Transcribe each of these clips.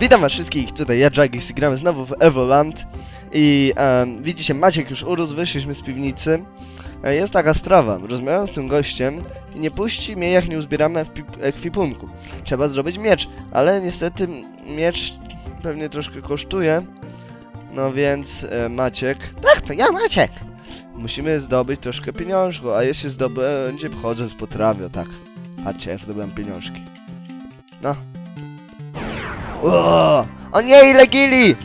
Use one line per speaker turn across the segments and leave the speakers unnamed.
Witam was wszystkich, tutaj ja Jagis i gramy znowu w Evoland. I em, widzicie Maciek już urósł, wyszliśmy z piwnicy. E, Jest taka sprawa, rozmawiałem z tym gościem i nie puści mnie jak nie uzbieramy ekwipunku. Trzeba zrobić miecz, ale niestety miecz pewnie troszkę kosztuje. No więc e, Maciek, tak to ja Maciek! Musimy zdobyć troszkę pieniążku, a jeśli zdobędzie wchodzę z potrawy, o tak. Patrzcie jak zdobyłem pieniążki. No o, o nie, ile gili!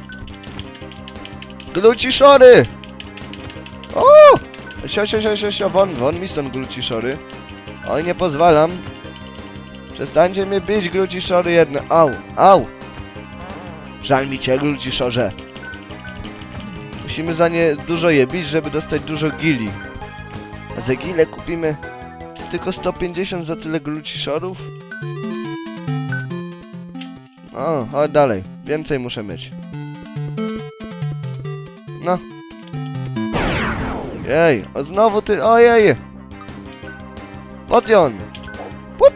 Gluci szory! O! Sio, sio, sio, sio, sio, won, won mi stąd gluci szory. Oj, nie pozwalam. Przestańcie mnie bić, gluci szory jedne. Au, au! Żal mi cię, gluci szorze. Musimy za nie dużo je bić, żeby dostać dużo gili. A za gile kupimy tylko 150 za tyle gluci szorów? O, chodź dalej. Więcej muszę mieć. No. Jej, o znowu ty, ojej! Potion! Pup!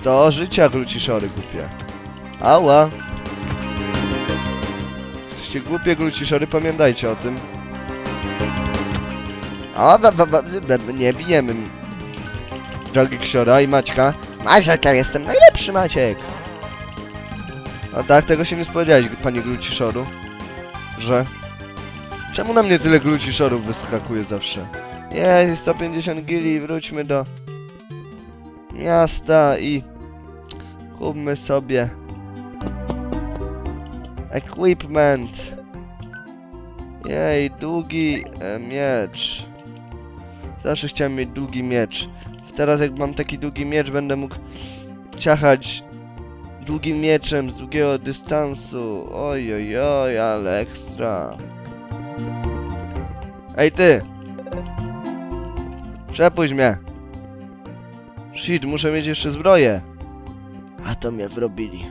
100 życia gluciszory głupie. Ała! Jesteście głupie gluciszory, pamiętajcie o tym. Ba, ba, ba, ba, nie bijemy. Drogi Ksiora i Maćka. Maciek, ja jestem najlepszy Maciek! A tak, tego się nie spodziewałeś, panie Gluciszoru. Że... Czemu na mnie tyle Gluciszorów wyskakuje zawsze? Jej, 150 gili, wróćmy do... Miasta i... Kupmy sobie... Equipment. Jej, długi e, miecz. Zawsze chciałem mieć długi miecz. Teraz jak mam taki długi miecz, będę mógł ciachać długim mieczem z długiego dystansu. Oj, oj, oj, ale ekstra. Ej ty! Przepuść mnie! Shit, muszę mieć jeszcze zbroję. A to mnie wrobili.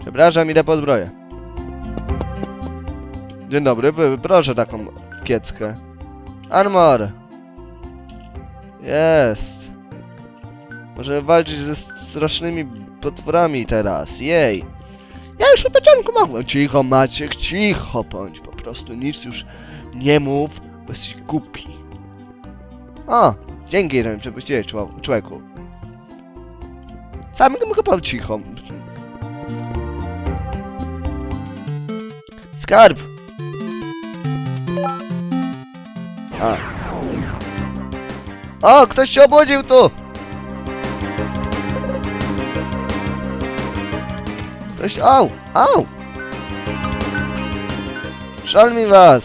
Przepraszam, idę po zbroję. Dzień dobry, proszę taką kieckę. Armor! Jest! Możemy walczyć ze strasznymi potworami teraz, jej! Ja już od początku mogłem. Cicho Maciek, cicho bądź, po prostu nic już nie mów, bo jesteś głupi. O, dzięki, że mnie przepuściłeś, czło- człowieku. Sam mogę był cicho. Skarb! A. O, ktoś się obudził tu! Ktoś, au, au! Szal mi was!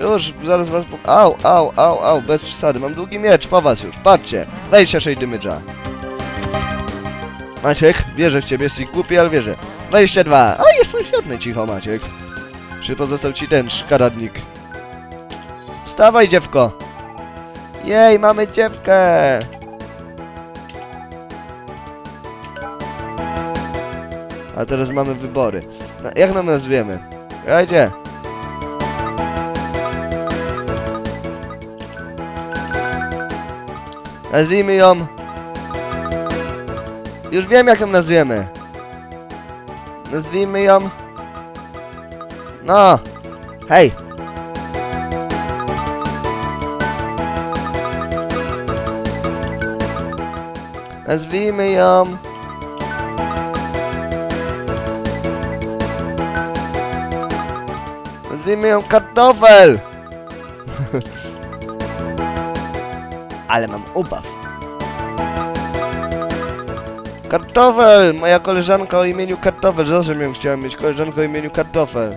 Już, zaraz was po... Au, au, au, au, bez przesady, mam długi miecz, po was już, patrzcie! 26 dymydża. Maciek, wierzę w ciebie, jesteś głupi, ale wierzę. 22! O, jestem świetny, cicho Maciek. Czy pozostał ci ten szkaradnik? Wstawaj, dziewko! Jej, mamy dziewkę! A teraz mamy wybory. Jak nam nazwiemy? Jajdzie! Nazwijmy ją... Już wiem jak ją nazwiemy. Nazwijmy ją... No! Hej! Nazwijmy ją... Nazwijmy ją kartofel! Ale mam ubaw. Kartofel! Moja koleżanka o imieniu Kartofel. Zawsze miałem chciałem mieć koleżankę o imieniu Kartofel.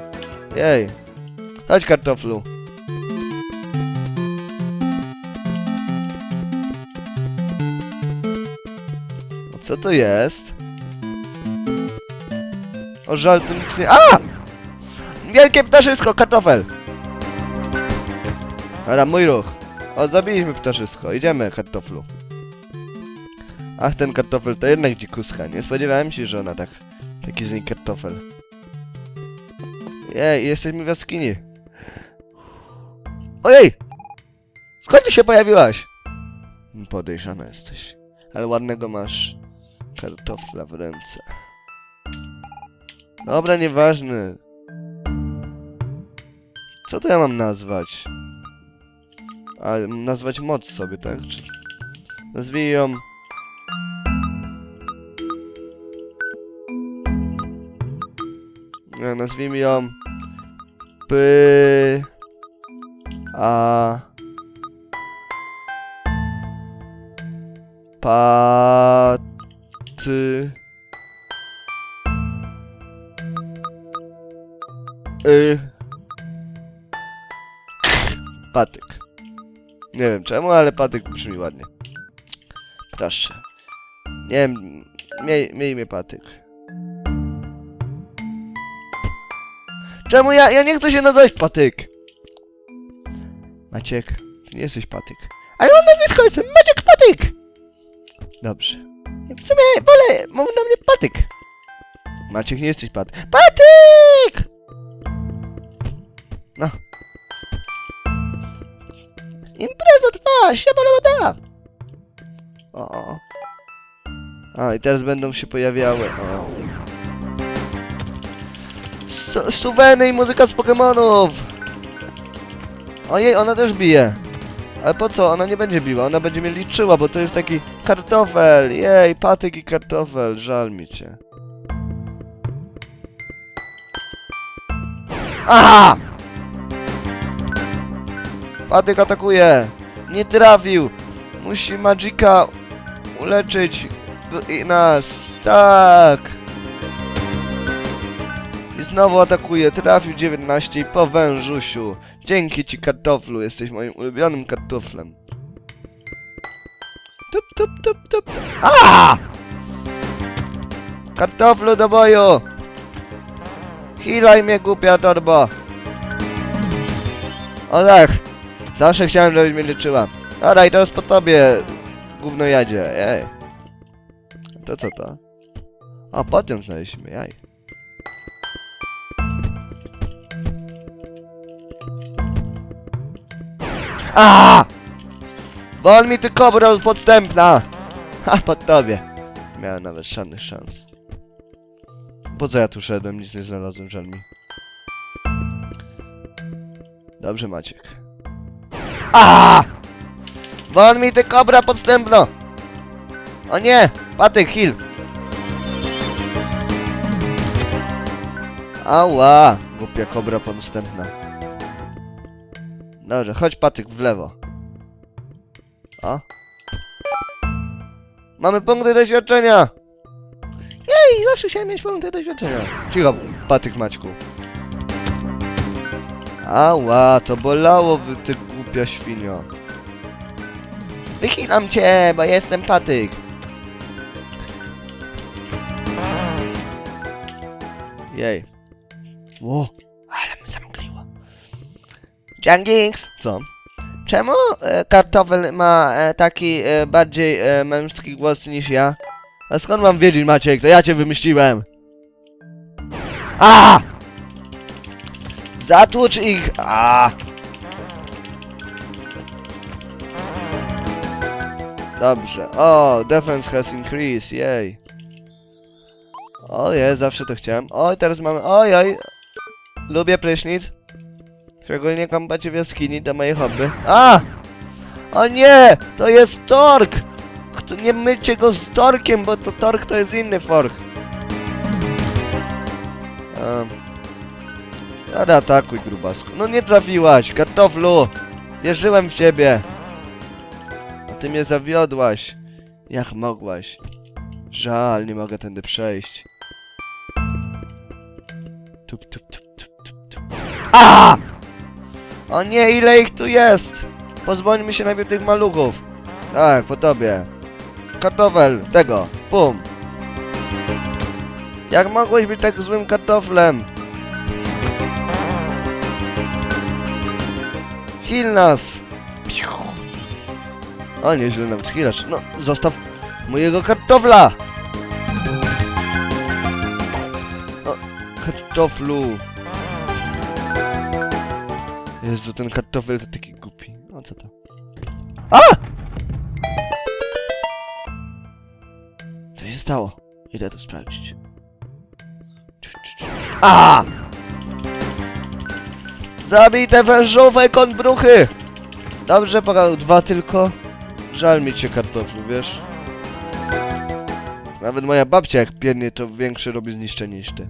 Jej. Chodź kartoflu. Co to jest? O żal, tu nic nie... A! Wielkie ptaszysko, kartofel! Dobra, mój ruch. O, zabiliśmy ptaszysko. Idziemy, kartoflu. Ach, ten kartofel to jednak dzikuska. Nie spodziewałem się, że ona tak... Taki z niej kartofel. Jej, jesteśmy w jaskini. Ojej! Skąd ty się pojawiłaś? Podejrzana jesteś. Ale ładnego masz kartofla w ręce. Dobra, nieważne. Co to ja mam nazwać? A, nazwać moc sobie, tak? Czy... Nazwij ją... Nie, nazwijmy ją... Py... A... Y... Patyk. Nie wiem czemu, ale patyk brzmi ładnie. Proszę. Nie wiem, miej, miej mnie patyk. Czemu ja, ja nie chcę się nazywać patyk? Maciek, ty nie jesteś patyk. Ale mam nazwisko, jestem Maciek Patyk! Dobrze. W sumie wolę, mówią na mnie patyk. Maciek, nie jesteś patyk. Patyk! No. Impreza trwa, siabalabada! O. A, i teraz będą się pojawiały. O. Su suweny i muzyka z Pokemonów! Ojej, ona też bije. Ale po co? Ona nie będzie biła, ona będzie mnie liczyła, bo to jest taki kartofel. Jej, patyk i kartofel, żal mi cię. Aha! Patyk atakuje! Nie trafił! Musi Magika uleczyć i nas. Tak! I znowu atakuje. Trafił 19 i po wężusiu. Dzięki ci kartoflu, jesteś moim ulubionym kartoflem. Tup, tup, tup, tup. tup. A! Kartoflu do boju! Hilaj mnie, głupia torba! Olech! Zawsze chciałem, żebyś mnie leczyła. Dobra, i teraz po tobie, gówno jadzie, ej. To co to? O, potem znaleźliśmy, jaj. A! Wol mi ty kobro podstępna! Ha, pod tobie. Miałem nawet żadnych szans. Po co ja tu szedłem? Nic nie znalazłem, żal mi. Dobrze, Maciek. A! Wol mi ty kobra podstępno! O nie! Patyk, heal! Ała! Głupia kobra podstępna. Dobrze, chodź patyk w lewo. O. Mamy punkty doświadczenia! Jej, zawsze chciałem mieć punkty doświadczenia. Cicho, patyk Maćku. Ała, to bolało ty głupia świnio. Wychylam cię, bo jestem patyk. Jej. Ło, ale mnie zamkliło. Jangix! Co? Czemu e, kartofel ma e, taki e, bardziej e, męski głos niż ja? A skąd mam wiedzieć, Maciek? To ja cię wymyśliłem. A! Zatłucz ich! A! Dobrze. O, defense has increased, jej. Ojej, zawsze to chciałem. Oj, teraz mamy... Oj, oj. Lubię prysznic. Szczególnie kąpacie w jaskini, to moje hobby. A! O nie! To jest tork! Kto, nie mycie go z torkiem, bo to tork to jest inny fork. Um. Ale atakuj, grubasku. No nie trafiłaś, kartoflu! Wierzyłem w ciebie! Ty mnie zawiodłaś. Jak mogłaś? Żal, nie mogę tędy przejść. Tup, tup, tup, tup, tup, tup. A! O nie, ile ich tu jest! Pozbądźmy się najpierw tych maluchów. Tak, po tobie. Kartofel, tego, pum. Jak mogłeś być tak złym kartoflem? Heal nas! O, nieźle nawet healasz. No, zostaw mojego kartofla! O, kartoflu. Jezu, ten kartofel to taki głupi. O, co to? A! się stało? Idę to sprawdzić. A! Zabij te wężowe konbruchy! Dobrze, pokazał dwa tylko. Żal mi cię kartoflu, wiesz? Nawet moja babcia jak piernie to większe robi zniszczenie niż ty.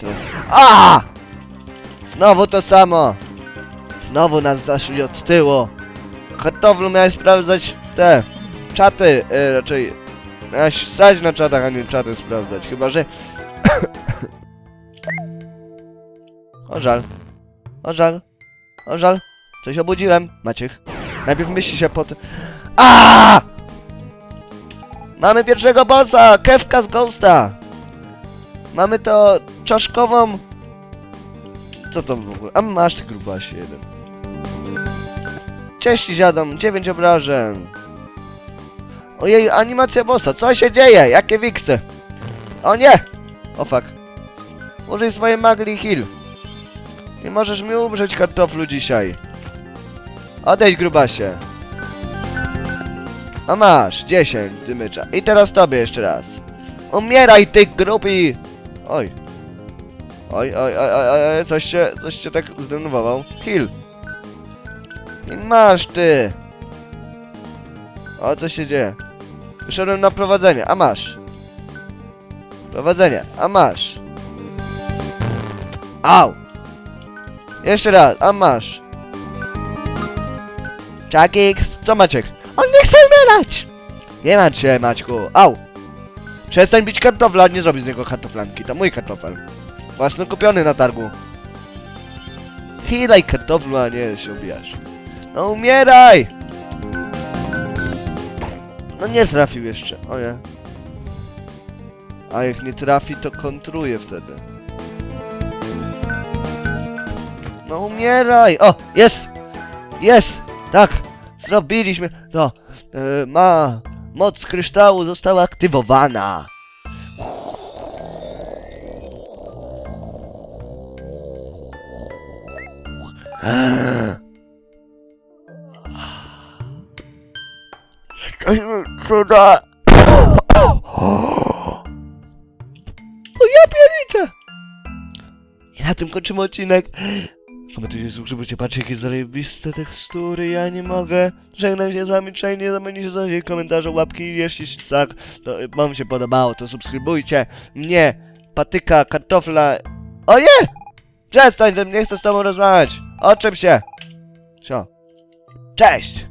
Teraz... A! Znowu to samo! Znowu nas zaszli od tyłu. Kartoflu miałeś sprawdzać te czaty, e, raczej miałeś stać na czatach, a nie czaty sprawdzać, chyba że... o żal. O żal. O żal. Coś obudziłem, Maciek. Najpierw myśli się po tym... A! Mamy pierwszego bossa! Kewka z Ghosta! Mamy to czaszkową... Co to w ogóle? A masz ty grubasie jeden. Cześć ziadom, 9 obrażeń. Ojej, animacja bossa, co się dzieje? Jakie wiksy? O nie! O fuck. Użyj swojej magli heal. Nie możesz mi umrzeć kartoflu dzisiaj. Odejdź grubasie. A masz, 10 dymycza. I teraz tobie jeszcze raz. Umieraj ty grubi! Oj. Oj, oj, oj, oj, oj, coś cię, coś tak zdenerwował. Heal. I masz ty! O, co się dzieje? Wyszedłem na prowadzenie, a masz. Prowadzenie, a masz. Au! Jeszcze raz, a masz. Czakik, co Maciek? On nie chce umierać! Nie ma cię, Maćku. Au! Przestań bić kartofla, nie zrobi z niego kartoflanki. To mój kartofel. Własno kupiony na targu. Chilaj kartoflu, a nie się ubijasz. No umieraj! No nie trafił jeszcze, o nie. A jak nie trafi, to kontruje wtedy. No umieraj! O, jest! Jest! Tak! Zrobiliśmy to! E, ma... Moc kryształu została aktywowana! Jesteśmy cuda! O ja pierniczę! I na tym kończymy odcinek. Komentujcie, subskrybujcie, patrzcie jakie zarobiste tekstury, ja nie mogę. Żegnam się z wami, nie zapomnijcie zostawić komentarze, łapki, jeśli tak, to wam się podobało, to subskrybujcie mnie, patyka, kartofla. O nie! Przestań, nie chcę z tobą rozmawiać. O czym się? Co? Cześć!